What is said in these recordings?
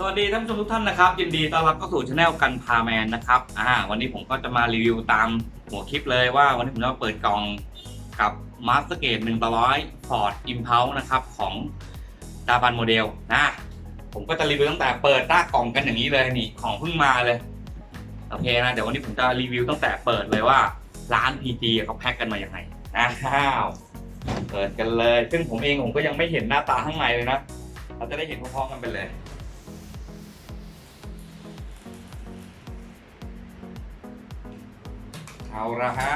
สวัสดีท่านผู้ชมทุกท่านนะครับยินดีต้อนรับเข้าสู่ช anel กันพาแมนนะครับอ่าวันนี้ผมก็จะมารีวิวตามหัวคลิปเลยว่าวันนี้ผมจะมาเปิดกล่องกับ Master Gate 1ต่อ100 Ford Impulse นะครับของดาบันโมเดลนะผมก็จะรีวิวตั้งแต่เปิดหน้ากล่องกันอย่างนี้เลยนี่ของเพิ่งมาเลยโอเคนะเดี๋ยววันนี้ผมจะรีวิวตั้งแต่เปิดเลยว่าร้าน PG เขาแพ็คกันมาอย่างไรนะอ้าวเปิดกันเลย ซึ่งผมเองผมก็ยังไม่เห็นหน้าตาข้างในเลยนะเราจะได้เห็นพร้อมๆกันไปเลย เอาละฮะ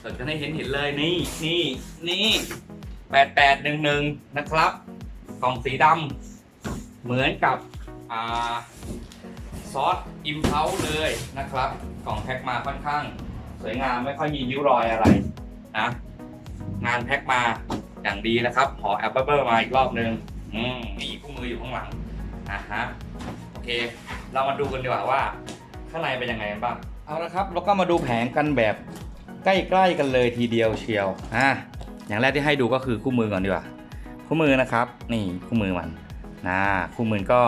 เปิดกันให้เห็นเห็นเลยนี่นี่นี่แปดแปดหนึ่งหนึ่งนะครับกล่องสีดำเหมือนกับอ่าซอสอิมเพลเลยนะครับ กล่องแพ็คมาค่อนข้าง สวยงามไม่ค่อยมีริ้วรอยอะไรนะงานแพ็คมาอย่างดีนะครับขอแอปเปิลมาอีกรอบนึงอืมมีคู่มืออยู่ข้างหลังอะฮะโอเค เรามาดูกันดีกว่าว่า ข้างในเป็นยังไงบ้าง เอาละครับแล้วก็มาดูแผงกันแบบใกล้ๆกันเลยทีเดียวเชียวอะอย่างแรกที่ให้ดูก็คือคู่มือก่อนดีกว่าคู่มือนะครับ นี่คู่มือมันนะคู่มือก็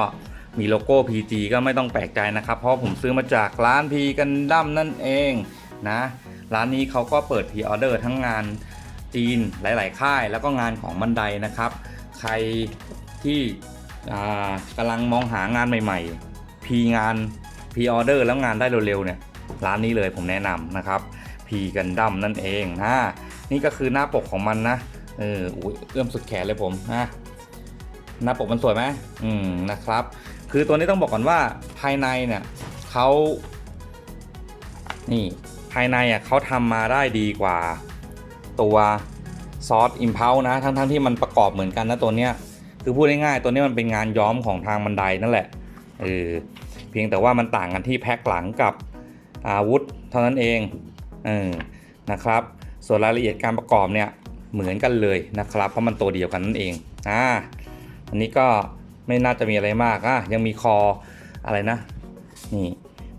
มีโลโก้ PG ก็ไม่ต้องแปลกใจนะครับ เพราะผมซื้อมาจากร้าน P กันดั้มนั่นเองนะร้านนี้เขาก็เปิดพ r ออเดอร์ทั้งงานจีนหลาย ๆ ค่าย แล้วก็งานของบันไดนะครับ ใครที่กำลังมองหางานใหม่ ๆ พีงานพ r ออเดอร์แล้วงานได้เร็ว ๆ เนี่ย ร้านนี้เลยผมแนะนำนะครับพีกันดั้มนั่นเองนะนี่ก็คือหน้าปกของมันนะเอออุ๊ยเอื้อมสุดแขนเลยผมนะหน้าปกมันสวยไหมอืมนะครับ คือตัวนี้ต้องบอกก่อนว่าภายในเนี่ยเขานี่ภายในอะเขาทำมาได้ดีกว่าตัวซอสอิมเพลนะทั้งๆทที่มันประกอบเหมือนกันนะตัวเนี้ยคือพูดง่ายๆตัวนี้มันเป็นงานย้อมของทางบันไดนั่นแหละเออเพียงแต่ว่ามันต่างกันที่แพ็คหลังกับ อาวุธเท่านั้นเองเออนะครับ ส่วนรายละเอียดการประกอบเนี่ยเหมือนกันเลยนะครับ เพราะมันตัวเดียวกันนั่นเองอ่าอันนี้ก็ไม่น่าจะมีอะไรมากอะยังมีคออะไรนะนี่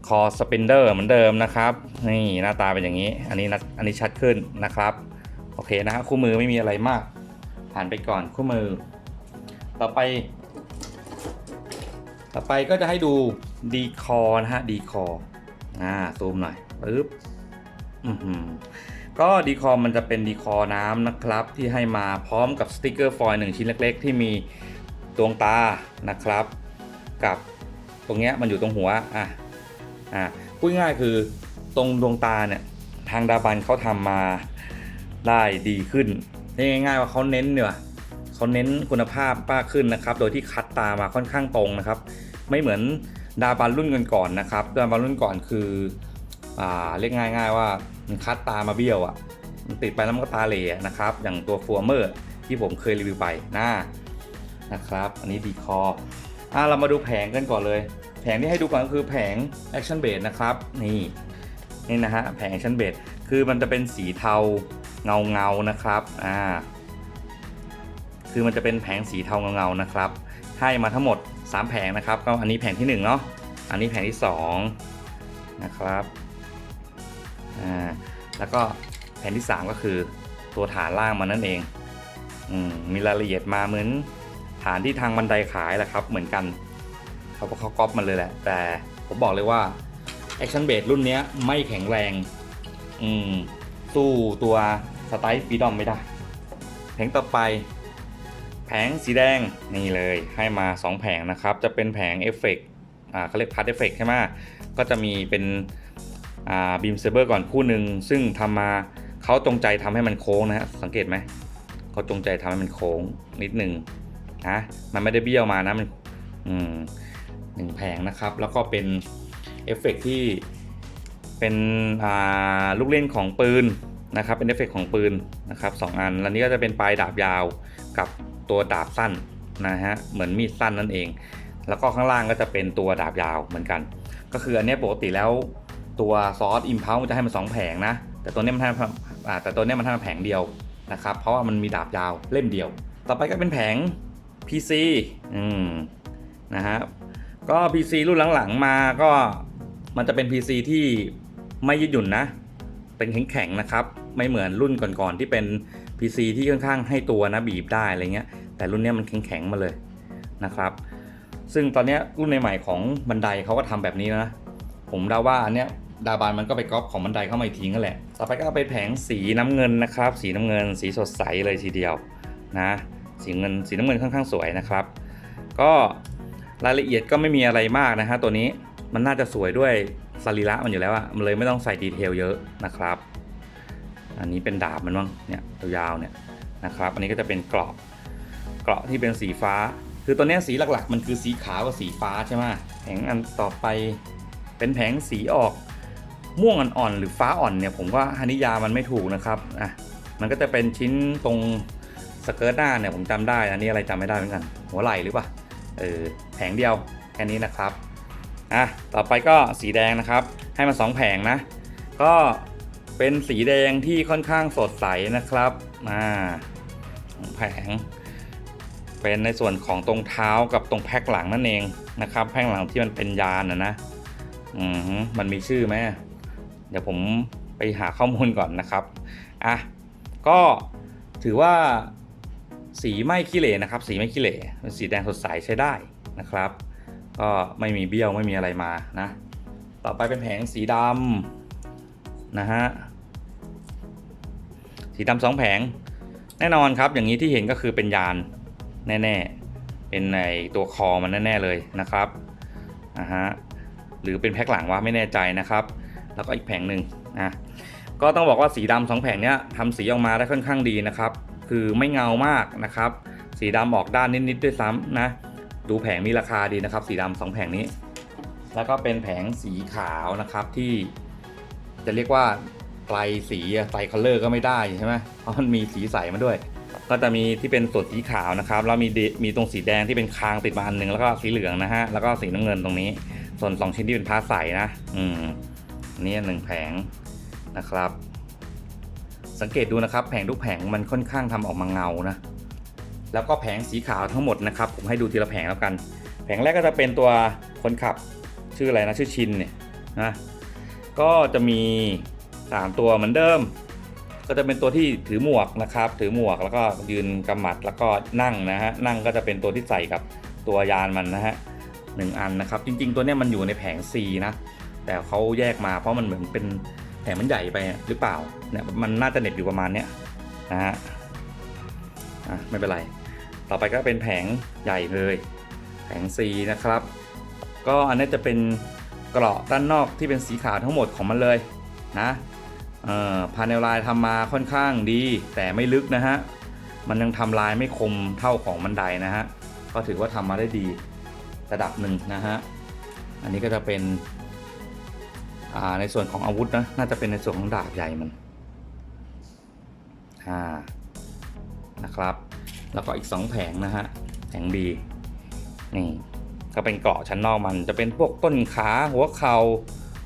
คอสปินเดอร์เหมือนเดิมนะครับนี่หน้าตาเป็นอย่างนี้ อันนี้นะอันนี้ชัดขึ้นนะครับโอเคนะฮะคู่มือไม่มีอะไรมาก ผ่านไปก่อนคู่มือ ต่อไป ต่อไปก็จะให้ดูดีคอนะฮะดีคอ อ่าซูมหน่อยปึ๊บอือหือก็ดีคอมันจะเป็นดีคอน้ำนะครับ ที่ให้มาพร้อมกับสติกเกอร์ฟอยล์หนึ่งชิ้นเล็ก ๆ ที่มีดวงตานะครับ กับตรงเนี้ยมันอยู่ตรงหัวอะอะพูดง่ายๆคือตรงดวงตาเนี่ยทางดาบันเขาทำมาได้ดีขึ้นง่ายๆว่าเขาเน้นเนี่ยเขาเน้นคุณภาพมากขึ้นนะครับ โดยที่คัดตามาค่อนข้างตรงนะครับ ไม่เหมือน ดาบันรุ่นกันก่อนนะครับดาบันรุ่นก่อนคืออ่าเรียกง่าย ๆ ว่ามันคัดตามาเบี้ยวอะ่ะมันติดไปแล้วมันก็ตาเหล่นะครับ อย่างตัวฟัวเมอร์ที่ผมเคยรีวิวไปนะนะครับ อันนี้ดีคออ่าเรามาดูแผงกันก่อนเลย แผงที่ให้ดูก่อนก็คือแผง Action b a s e นะครับนี่นี่นะฮะแผง Action b a s e คือมันจะเป็นสีเทาเงาเงาๆนะครับอ่าคือมันจะเป็นแผงสีเทาเงาเงาๆนะครับ ให้มาทั้งหมด 3 แผงนะครับ ก็อันนี้แผงที่1เนาะ อันนี้แผงที่2นะครับอ่าแล้วก็แผงที่ 3 ก็คือตัวฐานล่างมันนั่นเองอืมมีรายละเอียดมาเหมือนฐานที่ทางบันไดขายแหละครับ เหมือนกันเขาเขาก๊อปมันเลยแหละ แต่ผมบอกเลยว่า Action b a s e รุ่นนี้ไม่แข็งแรง อืม สู้ตัวสไตล์ฟีดอมไม่ได้แผงต่อไป ผงสีแดงนี่เลยให้มา 2 แผงนะครับ จะเป็นแผงเอฟเฟกอ่าเขาเรียกพาร์ตเอฟเฟกต์ใช่ไหมก็จะมีเป็นอ่าบีมเซเบอร์ก่อนคู่หนึ่งซึ่งทำมาเขาจงใจทำให้มันโค้งนะฮะสังเกตไหมเขาจงใจทำให้มันโค้งนิดหนึ่งนะมันไม่ได้เบี้ยวมานะมันอืมหนึ่งแผงนะครับ แล้วก็เป็นเอฟเฟกที่เป็นลูกเล่นของปืนนะครับ เป็นเอฟเฟกของปืนนะครับสองอัน แล้วนี้ก็จะเป็นปลายดาบยาวกับ ตัวดาบสั้นนะฮะเหมือนมีดสั้นนั่นเอง แล้วก็ข้างล่างก็จะเป็นตัวดาบยาวเหมือนกัน ก็คืออันนี้ปกติแล้วตัวซอสอิมพาวมันจะให้มันสองแผงนะ แต่ตัวนี้มันให้แต่ตัวนี้มันให้มาแผงเดียวนะครับเพราะว่ามันมีดาบยาวเล่มเดียว ต่อไปก็เป็นแผง PC อืมนะฮะก็ PC รุ่นหลังๆมาก็มันจะเป็น PC ที่ไม่ยืดหยุ่นนะ เป็นแข็งๆนะครับ ไม่เหมือนรุ่นก่อนๆที่เป็น PC ที่ค่อนข้างให้ตัวนะบีบได้อะไรเงี้ย แต่รุ่นเนี้ยมันแข็งๆมาเลยนะครับ ซึ่งตอนเนี้ยรุ่นใหม่ๆของบันไดเขาก็ทำแบบนี้นะ ผมเดาว่าอันเนี้ยดาบานมันก็ไปก๊อปของบันไดเข้ามาอีกทีนั่นแหละ ต่อไปก็เป็นแผงสีน้ำเงินนะครับ สีน้ำเงิน สีสดใสเลยทีเดียวนะ สีเงิน สีน้ำเงินค่อนข้างสวยนะครับ ก็รายละเอียดก็ไม่มีอะไรมากนะฮะตัวนี้ มันน่าจะสวยด้วยสรีระมันอยู่แล้วอะมันเลยไม่ต้องใส่ดีเทลเยอะนะครับ อันนี้เป็นดาบมันบ้างเนี่ยยาวๆเนี่ยนะครับ อันนี้ก็จะเป็นเกราะเกราะที่เป็นสีฟ้า คือตัวเนี้ยสีหลักๆ มันคือสีขาวกับสีฟ้าใช่ไหมแผงอันต่อไปเป็นแผงสีออกม่วงอ่อนๆหรือฟ้าอ่อนเนี่ยผมว่าฮานิยามันไม่ถูกนะครับอะมันก็จะเป็นชิ้นตรงสเกิร์ตหน้าเนี่ยผมจำได้ อันนี้อะไรจำไม่ได้เหมือนกัน หัวไหล่หรือเปล่าเออแผงเดียวแค่นี้นะครับอะต่อไปก็สีแดงนะครับ ให้มาสองแผงนะ ก็ เป็นสีแดงที่ค่อนข้างสดใสนะครับอ่าสองแผง เป็นในส่วนของตรงเท้ากับตรงแพ็คหลังนั่นเองนะครับแพ็คหลังที่มันเป็นยานนะนะอืมมันมีชื่อไหมเดี๋ยวผมไปหาข้อมูลก่อนนะครับอะก็ถือว่าสีไม่ขี้เหร่นะครับ สีไม่ขี้เหร่เป็นสีแดงสดใสใช้ได้นะครับ ก็ไม่มีเบี้ยวไม่มีอะไรมานะ ต่อไปเป็นแผงสีดำ นะฮะสีดำสองแผง แน่นอนครับ อย่างนี้ที่เห็นก็คือเป็นยานแน่ๆ เป็นในตัวคอมันแน่ ๆเลยนะครับนะฮะหรือเป็นแพ็คหลังวะไม่แน่ใจนะครับ แล้วก็อีกแผงหนึ่งนะก็ต้องบอกว่าสีดำสองแผงเนี้ยทำสีออกมาได้ค่อนข้างดีนะครับ คือไม่เงามากนะครับ สีดำออกด้านนิดๆด้วยซ้ำนะดูแผงมีราคาดีนะครับ สีดำสองแผงนี้ แล้วก็เป็นแผงสีขาวนะครับที่ จะเรียกว่าไตรสีไตรคัลเลอร์ก็ไม่ได้ใช่ไหมเพราะมันมีสีใสมาด้วย ก็จะมีที่เป็นส่วนสีขาวนะครับ แล้วมีมีตรงสีแดงที่เป็นคางติดมาอันหนึ่งแล้วก็สีเหลืองนะฮะ แล้วก็สีน้ำเงินตรงนี้ ส่วน2ชิ้นที่เป็นพาใสนะ อืมนนี่หนึ่งแผงนะครับ สังเกตดูนะครับ แผงทุกแผงมันค่อนข้างทำออกมาเงานะ แล้วก็แผงสีขาวทั้งหมดนะครับ ผมให้ดูทีละแผงแล้วกัน แผงแรกก็จะเป็นตัวคนขับชื่ออะไรนะชื่อชินเนี่ยนะ ก็จะมี 3 ตัวเหมือนเดิม ก็จะเป็นตัวที่ถือหมวกนะครับ ถือหมวกแล้วก็ยืนกำหมัดแล้วก็นั่งนะฮะนั่งก็จะเป็นตัวที่ใส่กับตัวยานมันนะฮะหนึ่งอันนะครับ จริง ๆ ตัวเนี้ยมันอยู่ในแผง C นะแต่เขาแยกมาเพราะมันเหมือนเป็นแผงมันใหญ่ไปหรือเปล่าเนี่ยมันน่าจะเหน็บอยู่ประมาณเนี้ยนะฮะอะไม่เป็นไร ต่อไปก็เป็นแผงใหญ่เลย แผง C นะครับ ก็อันนี้จะเป็น เกราะด้านนอกที่เป็นสีขาวทั้งหมดของมันเลยนะพาเนลลายทำมาค่อนข้างดีแต่ไม่ลึกนะฮะ มันยังทำลายไม่คมเท่าของบันไดนะฮะ ก็ถือว่าทำมาได้ดีระดับหนึ่งนะฮะ อันนี้ก็จะเป็นในส่วนของอาวุธนะ น่าจะเป็นในส่วนของดาบใหญ่มันอ่านะครับ แล้วก็อีก 2 แผงนะฮะ แผง B นี่ ก็เป็นเกราะชั้นนอกมันจะเป็นพวกต้นขาหัวเข่า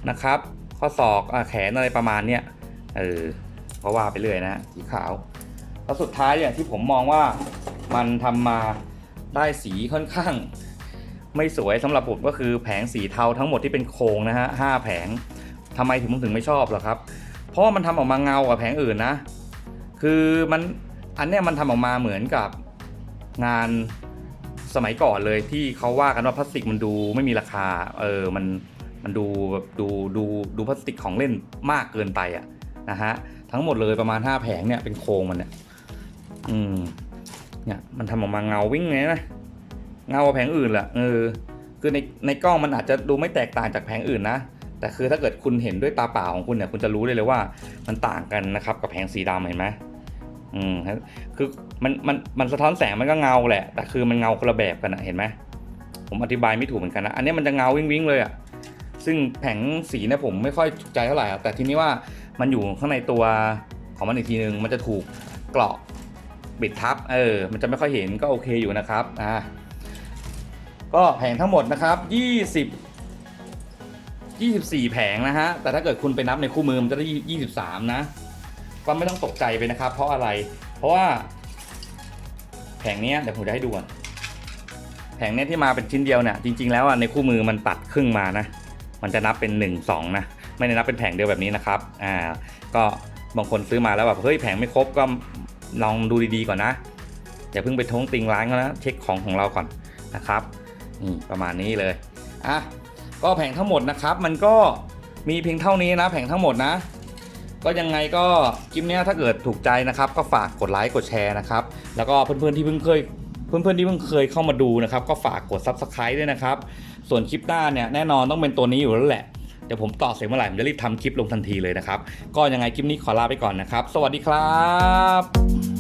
นะครับ ข้อศอกแขนอะไรประมาณเนี้ยเออเพราะว่าไปเรื่อยนะสีขาว แล้วสุดท้ายเนี่ยที่ผมมองว่ามันทำมาได้สีค่อนข้าง ไม่สวยสำหรับผมก็คือแผงสีเทาทั้งหมดที่เป็นโครงนะฮะห้าแผงทำไมถึงผมถึงไม่ชอบหรอครับ เพราะมันทำออกมาเงากว่าแผงอื่นนะ คือมันอันเนี้ยมันทำออกมาเหมือนกับงาน สมัยก่อนเลยที่เขาว่ากันว่าพลาสติกมันดูไม่มีราคา เออมันมันดูแบบดูดูดูพลาสติกของเล่นมากเกินไปอะนะฮะทั้งหมดเลยประมาณ5แผงเนี่ยเป็นโครงมันเนี่ยอืมเนี่ยมันทำออกมาเงาวิ่งไงนะเงาแผงอื่นแหละเออคือในในกล้องมันอาจจะดูไม่แตกต่างจากแผงอื่นนะแต่คือถ้าเกิดคุณเห็นด้วยตาเปล่าของคุณเนี่ยคุณจะรู้เลยเลยว่ามันต่างกันนะครับกับแผงสีดำเห็นไหม อืมคือมันมันมันสะท้อนแสงมันก็เงาแหละ แต่คือมันเงาคนละแบบกันนะเห็นไหมผมอธิบายไม่ถูกเหมือนกันนะ อันนี้มันจะเงาวิ่งวิ่งเลยอะซึ่งแผงสีเนี่ยผมไม่ค่อยถูกใจเท่าไหร่แต่ทีนี้ว่ามันอยู่ข้างในตัวของมันอีกทีหนึ่งมันจะถูกเกราะปิดทับ เออ มันจะไม่ค่อยเห็นก็โอเคอยู่นะครับ อ่า ก็แผงทั้งหมดนะครับ 20 24 แผงนะฮะ แต่ถ้าเกิดคุณไปนับในคู่มือมันจะได้ 23 นะ ก็ไม่ต้องตกใจไปนะครับ เพราะอะไร เพราะว่า แผงนี้เดี๋ยวผมจะให้ดูก่อนแผงเนี้ยที่มาเป็นชิ้นเดียวเนี่ยจริง ๆแล้วอะในคู่มือมันตัดครึ่งมานะ มันจะนับเป็น 1 2 นะ ไม่ได้นับเป็นแผงเดียวแบบนี้นะครับอ่าก็บางคนซื้อมาแล้วแบบเฮ้ยแผงไม่ครบก็ลองดูดีๆก่อนนะอย่าเพิ่งไปท้วงติงร้านก็นะเช็คของของเราก่อนนะครับนี่ประมาณนี้เลยอะก็แผงทั้งหมดนะครับ มันก็มีเพียงเท่านี้นะ แผงทั้งหมดนะ ก็ยังไงก็คลิปนี้ถ้าเกิดถูกใจนะครับก็ฝากกดไลค์กดแชร์นะครับแล้วก็เพื่อนๆที่เพิ่งเคยเพื่อนๆที่เพิ่งเคยเข้ามาดูนะครับก็ฝากกด Subscribe ด้วยนะครับ ส่วนคลิปหน้าเนี่ยแน่นอนต้องเป็นตัวนี้อยู่แล้วแหละ เดี๋ยวผมต่อเสร็จเมื่อไหร่ผมจะรีบทำคลิปลงทันทีเลยนะครับ ก็ยังไงคลิปนี้ขอลาไปก่อนนะครับ สวัสดีครับ